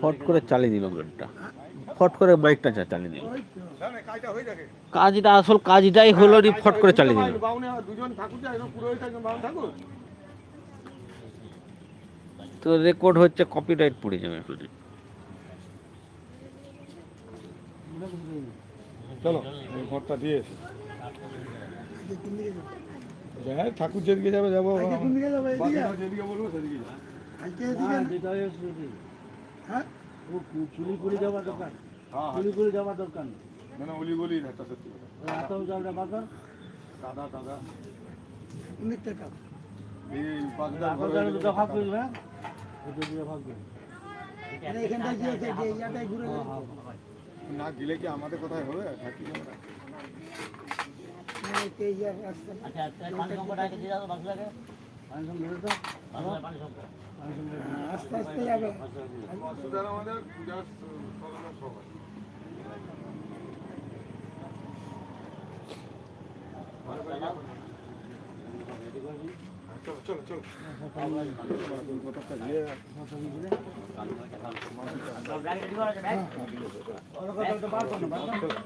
ফট করে চালিয়ে দিল গানটা ফট করে বাইকটা চালিয়ে দিল। কাজটা আসল কাজটাই হলো ফট করে চালিয়ে দিল। তো রেকর্ড হচ্ছে কপিরাইট পড়ে যাবে চলো ঘরটা দিয়ে হ্যাঁ ঠাকুর যেদিকে যাবে যাব। যেদিকে বলব সেদিকে যাব চুরি করে যাওয়া দরকার। হ্যাঁ করে যাওয়া দরকার না না একটা সত্যি কথা। এত যাওয়া বাজার দাদা দাদা অনেক টাকা। এই হয়ে ভাগ করবে হ্যাঁ? ভাগ করবে। এখানটা ইয়াটাই ঘুরে না গেলে কি আমাদের কোথায় হবে? থাকি আমরা। আচ্ছা আচ্ছা পানি আগে দিয়ে দাও বাস লাগে পানি সম্পদ তো। ভালো পানি সম্পদ আস্তে আস্তে যাবে। সুতরাং আমাদের পূজার সরঞ্জাম সব আছে। চলো চলো। চলো কতটা দিয়ে বার করো বার করো